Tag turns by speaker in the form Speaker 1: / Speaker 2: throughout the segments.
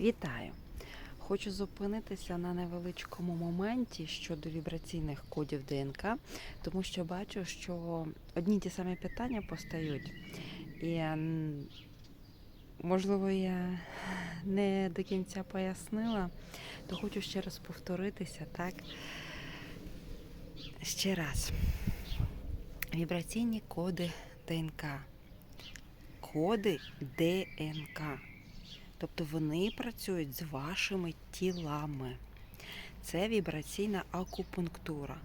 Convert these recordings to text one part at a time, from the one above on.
Speaker 1: Вітаю! Хочу зупинитися на невеличкому моменті щодо вібраційних кодів ДНК, тому що бачу, що одні ті самі питання постають. І можливо, я не до кінця пояснила, то хочу ще раз повторитися, так? Ще раз. Вібраційні коди ДНК. Коди ДНК. Тобто вони працюють з вашими тілами. Це вібраційна акупунктура.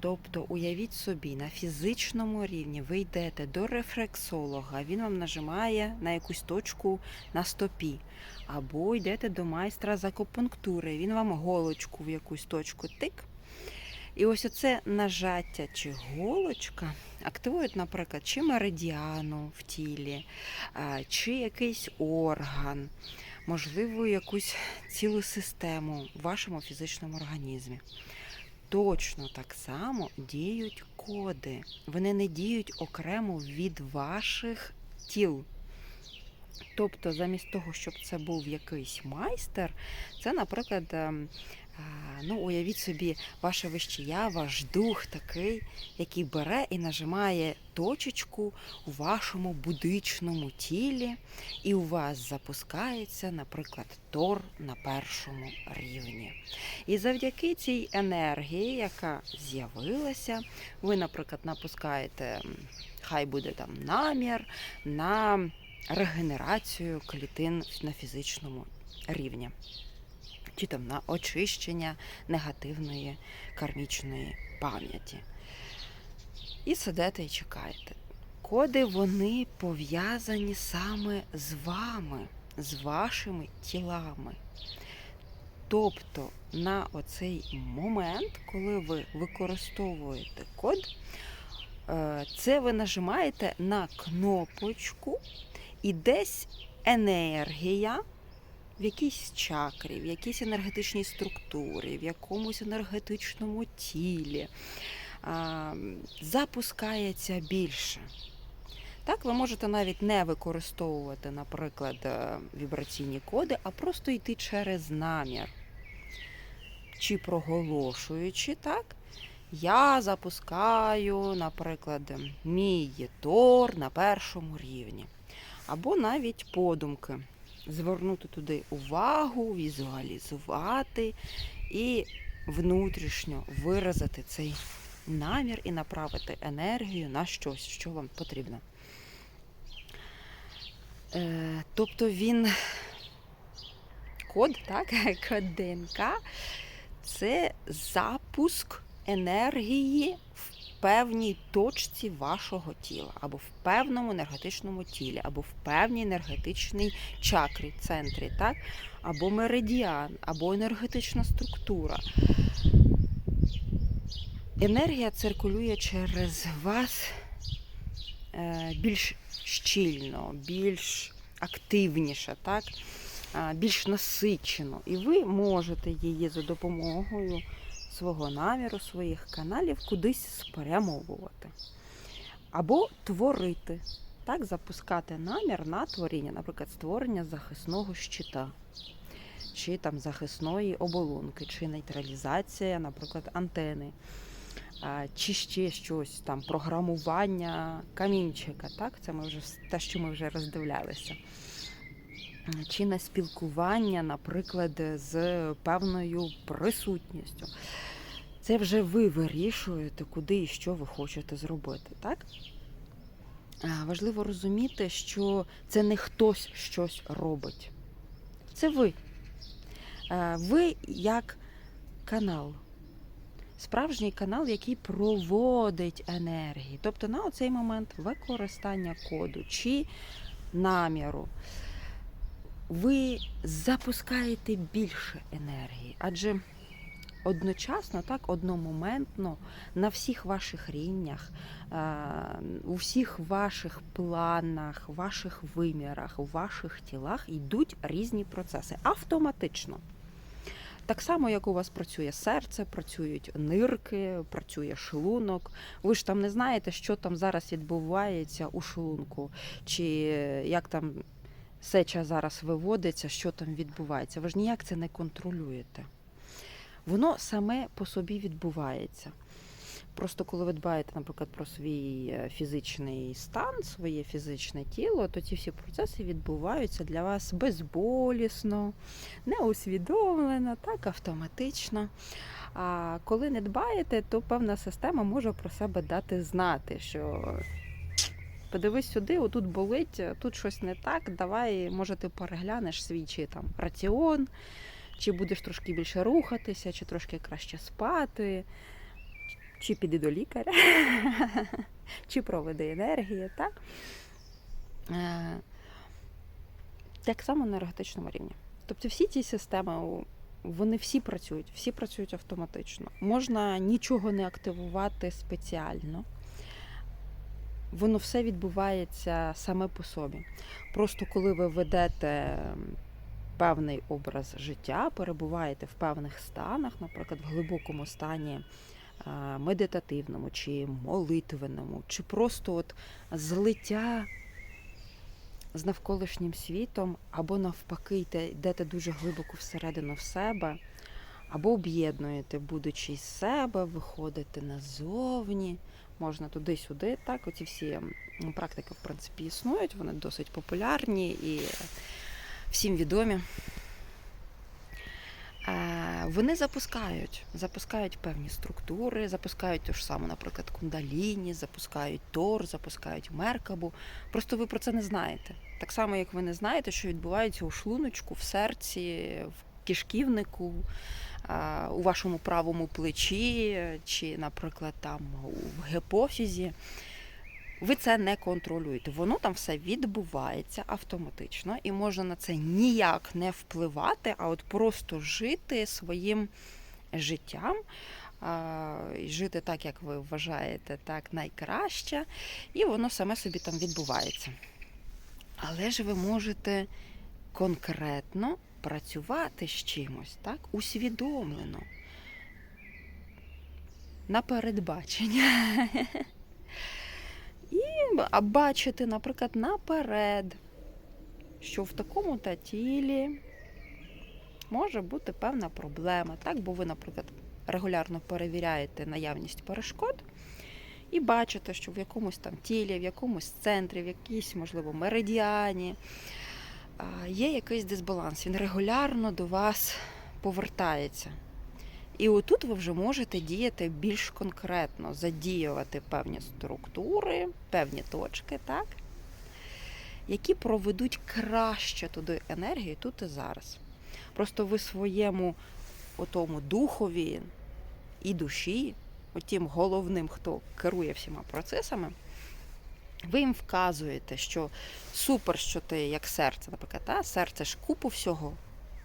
Speaker 1: Тобто, уявіть собі, на фізичному рівні ви йдете до рефлексолога, він вам нажимає на якусь точку на стопі. Або йдете до майстра з акупунктури, він вам голочку в якусь точку тик. І ось оце нажаття чи голочка активують, наприклад, чи меридіану в тілі, чи якийсь орган, можливо, якусь цілу систему в вашому фізичному організмі. Точно так само діють коди. Вони не діють окремо від ваших тіл. Тобто, замість того, щоб це був якийсь майстер, це, наприклад, ем, ну, уявіть собі, ваше вище я, ваш дух такий, який бере і нажимає точечку у вашому будичному тілі, і у вас запускається, наприклад, тор на першому рівні. І завдяки цій енергії, яка з'явилася, ви, наприклад, напускаєте, хай буде там намір на регенерацію клітин на фізичному рівні. Чи там на очищення негативної кармічної пам'яті. І сидите і чекаєте. Коди вони пов'язані саме з вами, з вашими тілами. Тобто на оцей момент, коли ви використовуєте код, е, це ви нажимаєте на кнопочку, і десь енергія в якійсь чакрі, в якійсь енергетичній структурі, в якомусь енергетичному тілі запускається більше. Так, ви можете навіть не використовувати, наприклад, е, вібраційні коди, а просто йти через намір. Чи проголошуючи так, я запускаю, наприклад, мій тор на першому рівні. Або навіть подумки. Звернути туди увагу, візуалізувати і внутрішньо виразити цей намір і направити енергію на щось, що вам потрібно. Е, тобто він код, так, код ДНК це запуск енергії в певній точці вашого тіла, або в певному енергетичному тілі, або в певній енергетичній чакрі, центрі, так? або меридіан, або енергетична структура. Енергія циркулює через вас е, більш щільно, більш активніше, так? більш насичено. І ви можете її за допомогою свого наміру, своїх каналів кудись спрямовувати. Або творити. Так, запускати намір на творіння, наприклад, створення захисного щита, чи там захисної оболонки, чи нейтралізація, наприклад, антени, чи ще щось там, програмування камінчика. Так, це ми вже те, що ми вже роздивлялися. Чи на спілкування, наприклад, з певною присутністю. Це вже ви вирішуєте, куди і що ви хочете зробити, так? Важливо розуміти, що це не хтось щось робить. Це ви. Ви як канал. Справжній канал, який проводить енергії. Тобто на оцей момент використання коду чи наміру. Ви запускаєте більше енергії, адже одночасно, так, одномоментно на всіх ваших рівнях, у всіх ваших планах, ваших вимірах, у ваших тілах йдуть різні процеси автоматично. Так само, як у вас працює серце, працюють нирки, працює шлунок. Ви ж там не знаєте, що там зараз відбувається у шлунку, чи як там сеча зараз виводиться, що там відбувається. Ви ж ніяк це не контролюєте. Воно саме по собі відбувається. Просто коли ви дбаєте, наприклад, про свій е, фізичний стан, своє фізичне тіло, то ці всі процеси відбуваються для вас безболісно, неусвідомлено, так автоматично. А коли не дбаєте, то певна система може про себе дати знати, що подивись сюди, отут болить, тут щось не так. Давай, може, ти переглянеш свій чи там раціон, чи будеш трошки більше рухатися, чи трошки краще спати, чи піди до лікаря, чи проведи енергію, так? Е, Так само на енергетичному рівні. Тобто всі ці системи, вони всі працюють, всі працюють автоматично. Можна нічого не активувати спеціально. Воно все відбувається саме по собі. Просто коли ви ведете певний образ життя, перебуваєте в певних станах, наприклад, в глибокому стані медитативному чи молитвеному, чи просто от злиття з навколишнім світом, або навпаки, йдете дуже глибоко всередину в себе, або об'єднуєте, будучи з себе, виходите назовні, можна туди-сюди. Так, оці всі практики, в принципі, існують, вони досить популярні і всім відомі. Е, Вони запускають, запускають певні структури, запускають ту ж саму, наприклад, кундаліні, запускають тор, запускають меркабу. Просто ви про це не знаєте. Так само, як ви не знаєте, що відбувається у шлуночку, в серці, в кишківнику, у вашому правому плечі, чи, наприклад, там у гепофізі. Ви це не контролюєте. Воно там все відбувається автоматично, і можна на це ніяк не впливати, а от просто жити своїм життям, жити так, як ви вважаєте, так найкраще, і воно саме собі там відбувається. Але ж ви можете конкретно працювати з чимось, так? Усвідомлено. На передбачення. І бачити, наприклад, наперед, що в такому та тілі може бути певна проблема. Так? Бо ви, наприклад, регулярно перевіряєте наявність перешкод і бачите, що в якомусь там тілі, в якомусь центрі, в якійсь, можливо, меридіані є якийсь дисбаланс. Він регулярно до вас повертається. І отут ви вже можете діяти більш конкретно, задіювати певні структури, певні точки, так? які проведуть краще туди енергію тут і зараз. Просто ви своєму отому духові і душі, отім головним, хто керує всіма процесами, ви їм вказуєте, що супер, що ти як серце, наприклад, та? серце ж купу всього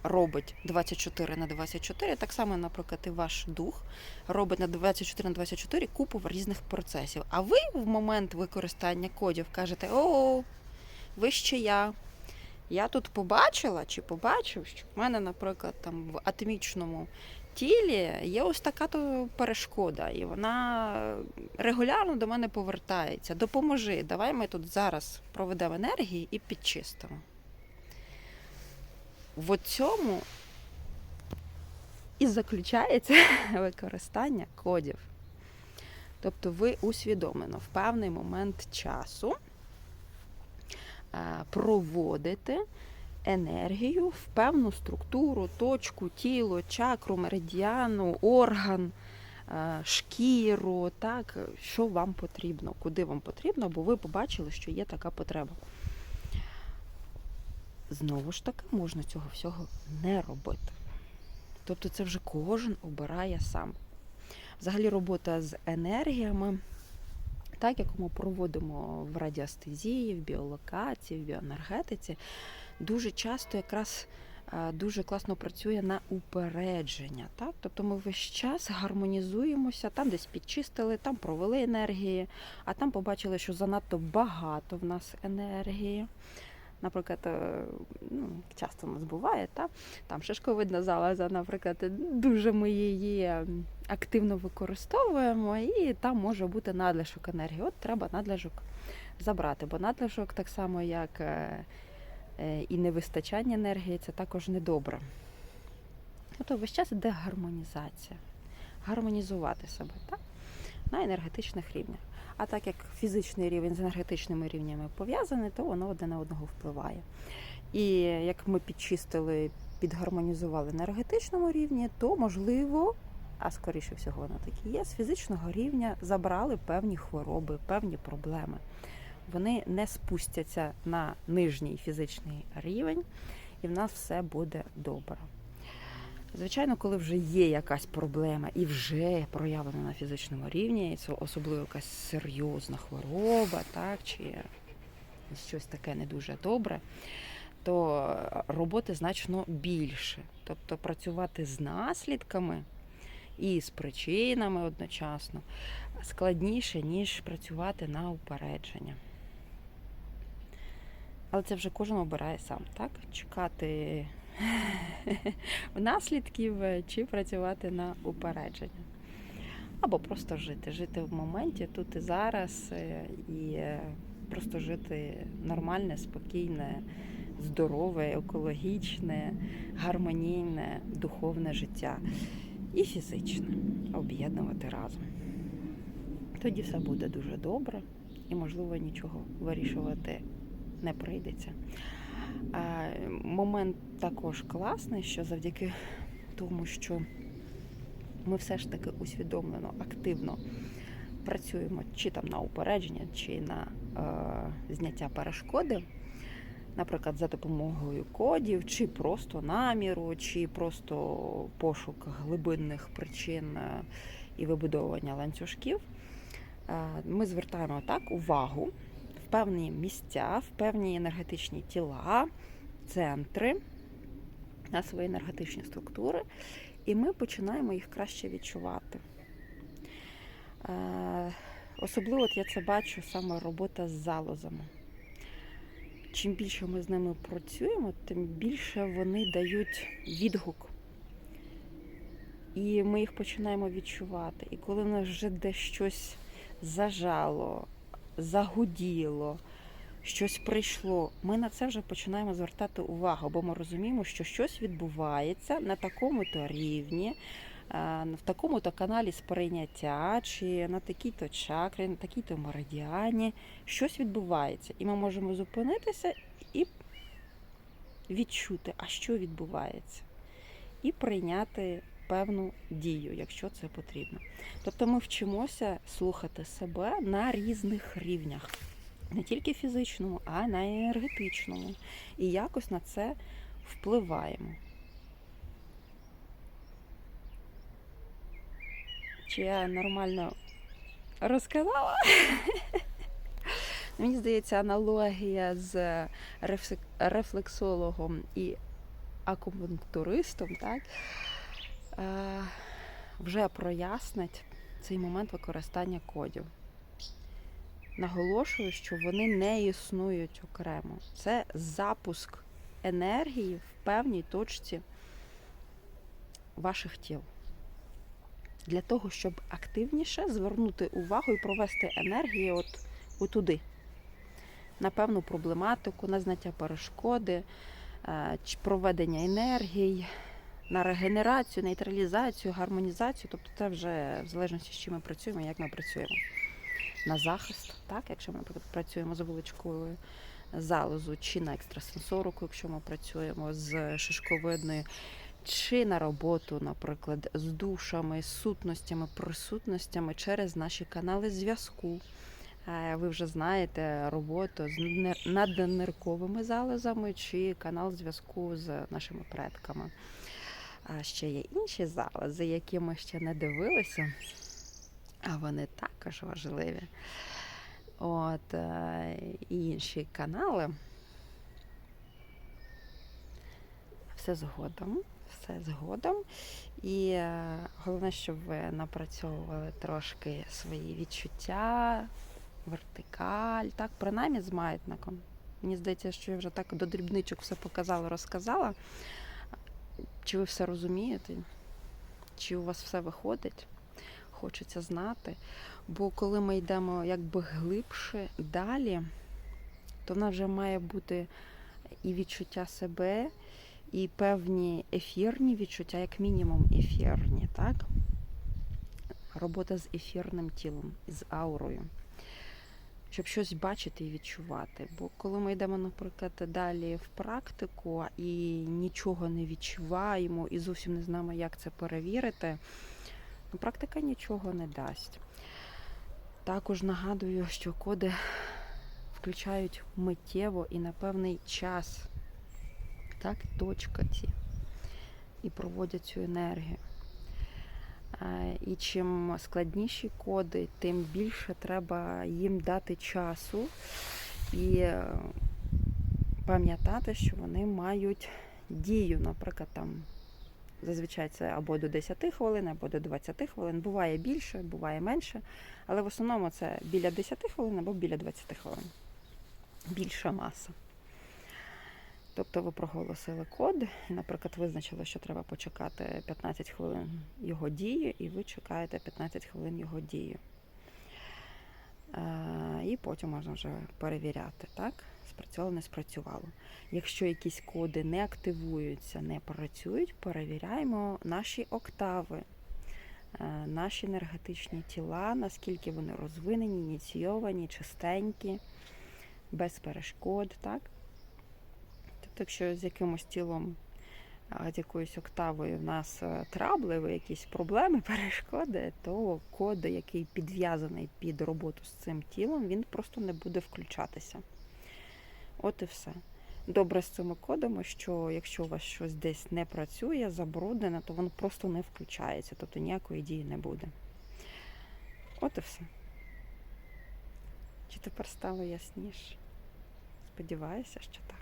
Speaker 1: робить 24 на 24, так само, наприклад, і ваш дух робить на 24 на 24 купу різних процесів. А ви в момент використання кодів кажете: о, ви ще я. Я тут побачила чи побачив, що в мене, наприклад, там в атомічному тілі є ось така то перешкода, і вона регулярно до мене повертається. Допоможи, давай ми тут зараз проведемо енергії і підчистимо. В цьому і заключається використання кодів. Тобто ви усвідомлено в певний момент часу е, проводите енергію в певну структуру, точку, тіло, чакру, меридіану, орган, е, шкіру, так, що вам потрібно, куди вам потрібно, бо ви побачили, що є така потреба. Знову ж таки, можна цього всього не робити. Тобто це вже кожен обирає сам. Взагалі робота з енергіями, так як ми проводимо в радіостезії, в біолокації, в біоенергетиці, дуже часто якраз е, дуже класно працює на упередження. Так? Тобто ми весь час гармонізуємося, там десь підчистили, там провели енергії, а там побачили, що занадто багато в нас енергії. Наприклад, е, ну, часто у нас буває, та? там шишковидна залоза, наприклад, дуже ми її активно використовуємо, і там може бути надлишок енергії. От треба надлишок забрати, бо надлишок так само, як е, і невистачання енергії це також недобре. Тобто весь час іде гармонізація. Гармонізувати себе так? на енергетичних рівнях. А так як фізичний рівень з енергетичними рівнями пов'язаний, то воно одне на одного впливає. І як ми підчистили, підгармонізували енергетичному рівні, то можливо, а скоріше всього воно так і є, з фізичного рівня забрали певні хвороби, певні проблеми. Вони не спустяться на нижній фізичний рівень, і в нас все буде добре. Звичайно, коли вже є якась проблема і вже проявлена на фізичному рівні, і це особливо якась серйозна хвороба, так, чи щось таке не дуже добре, то роботи значно більше. Тобто працювати з наслідками і з причинами одночасно складніше, ніж працювати на упередження. Але це вже кожен обирає сам, так? Чекати наслідків е, чи працювати на упередження. Або просто жити. Жити в моменті тут і зараз, е, і е, просто жити нормальне, спокійне, здорове, екологічне, гармонійне, духовне життя. І фізичне об'єднувати разом. Тоді все буде дуже добре і, можливо, нічого вирішувати не прийдеться. Момент також класний, що завдяки тому, що ми все ж таки усвідомлено, активно працюємо чи там на упередження, чи на е, зняття перешкоди, наприклад, за допомогою кодів, чи просто наміру, чи просто пошук глибинних причин е, і вибудовування ланцюжків, е, ми звертаємо так увагу певні місця, в певні енергетичні тіла, центри на свої енергетичні структури, і ми починаємо їх краще відчувати. Е, Особливо от я це бачу саме робота з залозами. Чим більше ми з ними працюємо, тим більше вони дають відгук. І ми їх починаємо відчувати. І коли нас вже десь щось зажало, загуділо, щось прийшло, ми на це вже починаємо звертати увагу, бо ми розуміємо, що щось відбувається на такому-то рівні, е, в такому-то каналі сприйняття, чи на такій-то чакрі, на такій-то меридіані. Щось відбувається. І ми можемо зупинитися і відчути, а що відбувається, і прийняти певну дію, якщо це потрібно. Тобто ми вчимося слухати себе на різних рівнях, не тільки фізичному, а й на енергетичному. І якось на це впливаємо. Чи я нормально розказала? Мені здається, аналогія з рефлексологом і акупунктуристом, так? Е, вже прояснить цей момент використання кодів. Наголошую, що вони не існують окремо. Це запуск енергії в певній точці ваших тіл. Для того, щоб активніше звернути увагу і провести енергію от, отуди, на певну проблематику, на знаття перешкоди, е, проведення енергій, на регенерацію, нейтралізацію, гармонізацію. Тобто це вже в залежності з чим ми працюємо, як ми працюємо. На захист, так, якщо ми, працюємо з вуличкою залозу, чи на екстрасенсорику, якщо ми працюємо з шишковидною, чи на роботу, наприклад, з душами, сутностями, присутностями через наші канали зв'язку. Е, Ви вже знаєте роботу з нер- наднирковими залозами чи канал зв'язку з нашими предками. А ще є інші залози, які ми ще не дивилися, а вони також важливі. От, е, і інші канали. Все згодом, все згодом. І е, головне, щоб ви напрацьовували трошки свої відчуття, вертикаль, так, принаймні з маятником. Мені здається, що я вже так до дрібничок все показала, розказала. Чи ви все розумієте? Чи у вас все виходить? Хочеться знати. Бо коли ми йдемо якби глибше далі, то в нас вже має бути і відчуття себе, і певні ефірні відчуття, як мінімум ефірні, так? Робота з ефірним тілом, з аурою. Щоб щось бачити і відчувати. Бо коли ми йдемо, наприклад, далі в практику і нічого не відчуваємо, і зовсім не знаємо, як це перевірити, ну, практика нічого не дасть. Також нагадую, що коди включають миттєво і на певний час, так, точка ці, і проводять цю енергію. І чим складніші коди, тим більше треба їм дати часу і е, пам'ятати, що вони мають дію, наприклад, там зазвичай це або до 10 хвилин, або до 20 хвилин. Буває більше, буває менше, але в основному це біля 10 хвилин або біля 20 хвилин. Більша маса. Тобто ви проголосили код, наприклад, визначили, що треба почекати 15 хвилин його дії, і ви чекаєте 15 хвилин його дії. Е, І потім можна вже перевіряти, так? Спрацювало, не спрацювало. Якщо якісь коди не активуються, не працюють, перевіряємо наші октави, е, наші енергетичні тіла, наскільки вони розвинені, ініційовані, чистенькі, без перешкод, так? Якщо з якимось тілом, з якоюсь октавою в нас е, трабли, якісь проблеми, перешкоди, то код, який підв'язаний під роботу з цим тілом, він просто не буде включатися. От і все. Добре з цими кодами, що якщо у вас щось десь не працює, забруднене, то воно просто не включається, тобто ніякої дії не буде. От і все. Чи тепер стало ясніше? Сподіваюся, що так.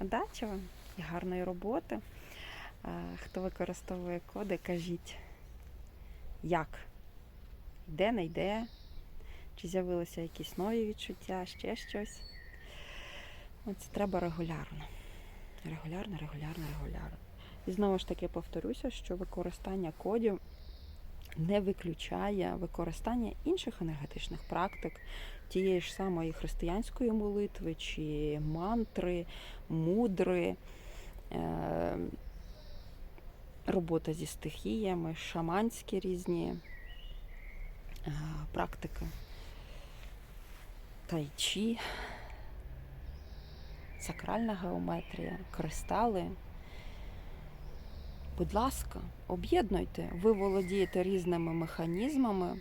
Speaker 1: Удачі вам і гарної роботи. Хто використовує коди, кажіть, як? Йде, не йде, чи з'явилися якісь нові відчуття, ще щось. Оце треба регулярно. Регулярно, регулярно, регулярно. І знову ж таки повторюся, що використання кодів не виключає використання інших енергетичних практик, тієї ж самої християнської молитви, чи мантри, мудри, е, робота зі стихіями, шаманські різні е, практики, тайчі, сакральна геометрія, кристали. Будь ласка, об'єднуйте, ви володієте різними механізмами.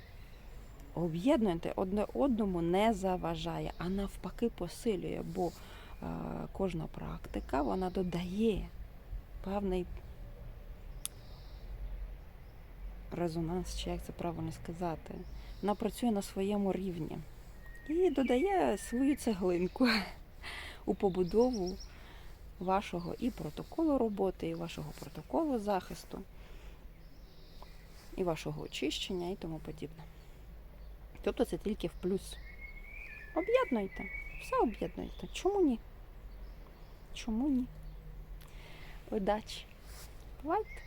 Speaker 1: Об'єднуйте одне одному не заважає, а навпаки посилює, бо е, кожна практика вона додає певний резонанс, чи як це правильно сказати. Вона працює на своєму рівні і додає свою цеглинку у побудову вашого і протоколу роботи, і вашого протоколу захисту, і вашого очищення і тому подібне. Тобто це тільки в плюс. Об'єднуйте, все об'єднуйте. Чому ні? Чому ні? Удачі! Бувайте!